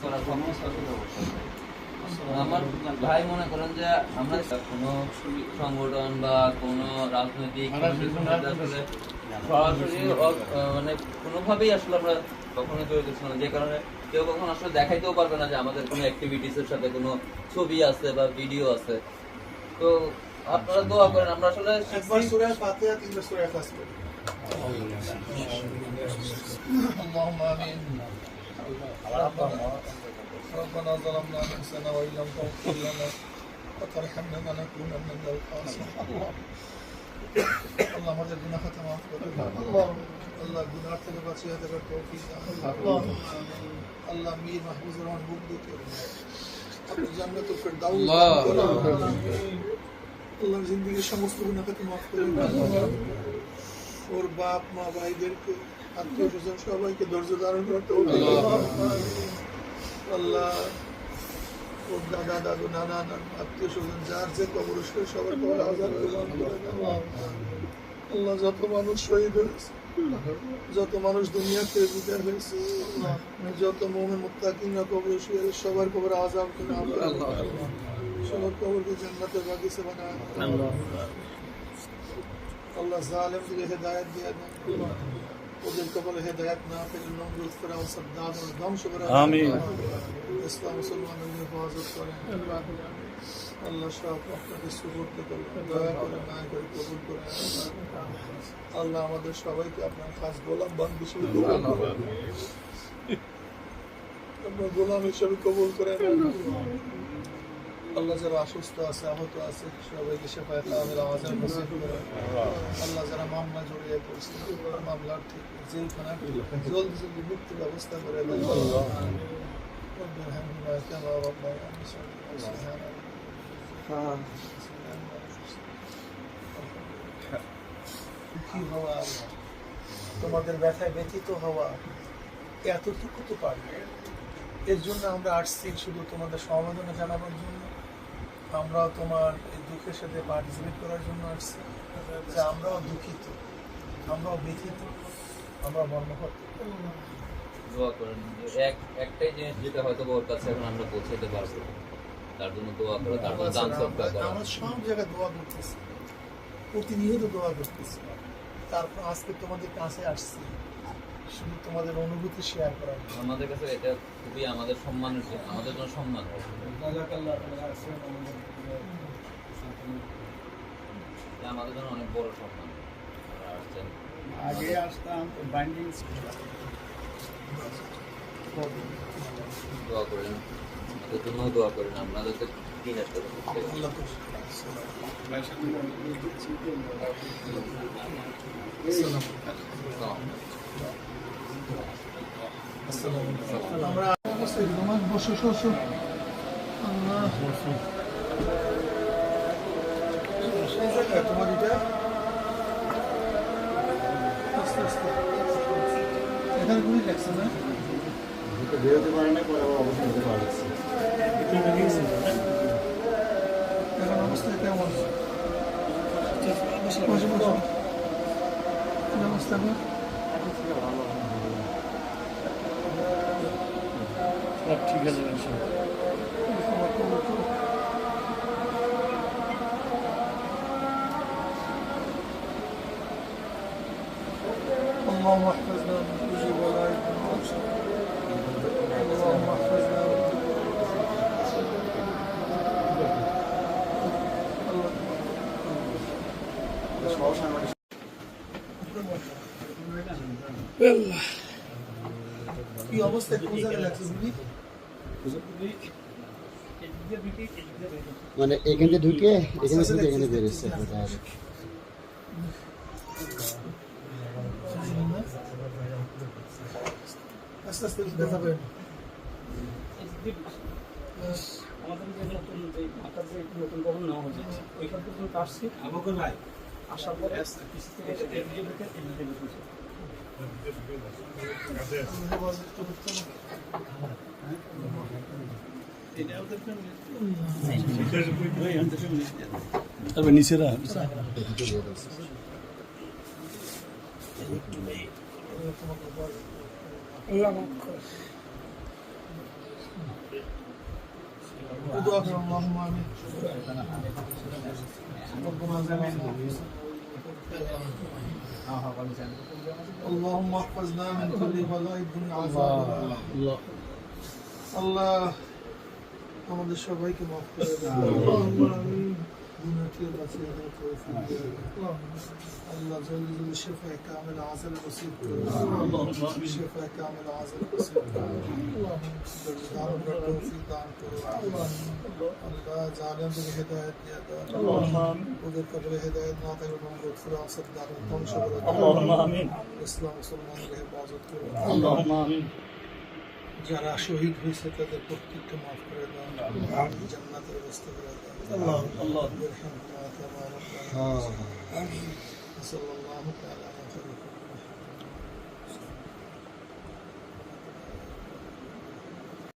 করার ক্ষমতা আমার ভাই মনে করেন যে আমরা কোনো সংগঠন বা কোনো রাজনৈতিক কোনো কিছুর মধ্যে আসলে সরাসরি অ- আহ মানে কোনোভাবেই আসলে আমরা কখনো জড়িত ছিলাম না যে কারণে কেউ কখনো আসলে দেখাইতেও পারবে না যে আমাদের কোনো অ্যাক্টিভিটিস এর সাথে কোনো ছবি আছে বা ভিডিও আছে তো আপনারা দোয়া করেন আমরা আসলে একবার সূরা ফাতিহা তিনবার সূরা ইখলাস পড়ি اللهم آمين ربنا ظلمنا أنفسنا وإن لم تغفر لنا وترحمنا لنكونن من الخاسرين আল্লাহ আমাদের গুনাহ খাতা মাফ করে আল্লাহ আল্লাহ গুনাহ থেকে বাঁচিয়ে দেবার তৌফিক দান আল্লাহ আল্লাহ মীর মাহফুজুর রহমান বুকদুকে আপনি জান্নাতুল ফেরদাউস দান করুন আল্লাহ জিন্দগির সমস্ত গুনাহ খাতা মাফ করে ওর বাপ মা ভাইদেরকে আত্মীয় স্বজন সবাইকে ধৈর্য ধারণ করতে আল্লাহ। ওর দাদা দাদু নানা নানা আত্মীয় স্বজন যার যে কবরস্ত সবার কবর আল্লাহ। যত মানুষ শহীদ হয়েছে যত মানুষ বিদায় হয়েছে যত কবর শুয়ে সবার কবর করে আল্লাহ সবার কবরকে জান্নাতে বাগিচা বানায় আল্লাহ হেদায়ত দিয়ে দেন। ওদের কপালে হেদায়ত না পেলে নমরুদ ফেরাও সাদ্দাম ধ্বংস করে আমিন। ইসলাম মুসলমানদের হেফাজত করেন আল্লাহ সব আপনাকে সুবর্দ করে দয়া করে মায়া করে কবুল করে আল্লাহ আমাদের সবাইকে আপনার খাস গোলাম বান হিসেবে কবুল করেন আপনার গোলাম হিসেবে কবুল করে আল্লাহ যারা অসুস্থ আছে আহত আছে সবাইকে সেফায় তাহলে আওয়াজের নসিব করে। আল্লাহ যারা মামলা জড়িয়ে পড়ছে মামলার ঠিক জেলখানা জলদি জলদি মুক্তির ব্যবস্থা করে হ্যাঁ। তোমাদের ব্যথায় ব্যথিত হওয়া এতটুকু তো পারবে এর জন্য আমরা আসছি শুধু তোমাদের সমবেদনা জানাবার জন্য। আমরাও তোমার এই দুঃখের সাথে পার্টিসিপেট করার জন্য আসছি। যে আমরাও দুঃখিত। আমরাও ব্যথিত। আমরা মর্মহত দোয়া করেন। এক একটাই জিনিস যেটা হয়তো ওর কাছে এখন আমরা পৌঁছাতে পারব। তার জন্য দোয়া করে তারপর দান সৎকার করা। আমরা সব জায়গায় দোয়া করতেছি। প্রতিনিয়ত দোয়া করতেছি। তারপর আজকে তোমাদের কাছে আসছি। শুধু তোমাদের অনুভূতি শেয়ার জন্য। আমাদের কাছে এটা খুবই আমাদের সম্মানের জন্য আমাদের জন্য সম্মান। আমাদের জন্য অনেক বড় সম্মান। আগে আসতাম বাইন্ডিং দোয়া করেন। আমাদের জন্য দোয়া করেন আপনাদেরকে দিন একটা আল্লাহ আমরা তোমার বসো বসো আল্লাহ তোমার এটা আস্তে আস্তে এখানে গুলি লাগছে না বেরোতে পারে না পরে আবার অবশ্যই যেতে পারছে এখন অবস্থা কেমন অবস্থা এখন? সব ঠিক আছে তোমার খবর তো? اللهم احفظنا من كل بلاء وشر اللهم احفظنا من كل কি অবস্থা কোন জায়গায় লাগছে বুঝলি মানে এখানে ঢুকে এখানে থেকে এখানে বেরোচ্ছে। আমাদের যে নতুন যে ঢাকার যে নতুন ভবন নেওয়া হয়েছে ওইখান পর্যন্ত আসছি ভাই আসার পরে থেকে তবে নিচেরা দোয়া করো اللهم آمين ربنا ظلمنا اللهم احفظنا من كل بلاء الدنيا عذاب আল্লাহ আমাদের সবাইকে মাফ করে দেন দেন তৌফিক দেন আল্লাহ জলদি জলদি শেফায়ে কামিল আজল নসিব করুন শেফায়ে কামিল আজল নসিব করুন দারুণ তৌফিক দান করুন আল্লাহ জালেমদের হেদায়েত দিয়ে দেন ওদের কবরে হেদায়েত না থাকলে মঙ্গল ফুরা আসদ দারুণ ধ্বংস করে দেন ইসলাম মুসলমানদের হেফাজত করুন। যারা শহীদ হয়েছে তাদের প্রত্যেককে মাফ করে দাও জান্নাতের ব্যবস্থা করে দাও আল্লাহ আল্লাহ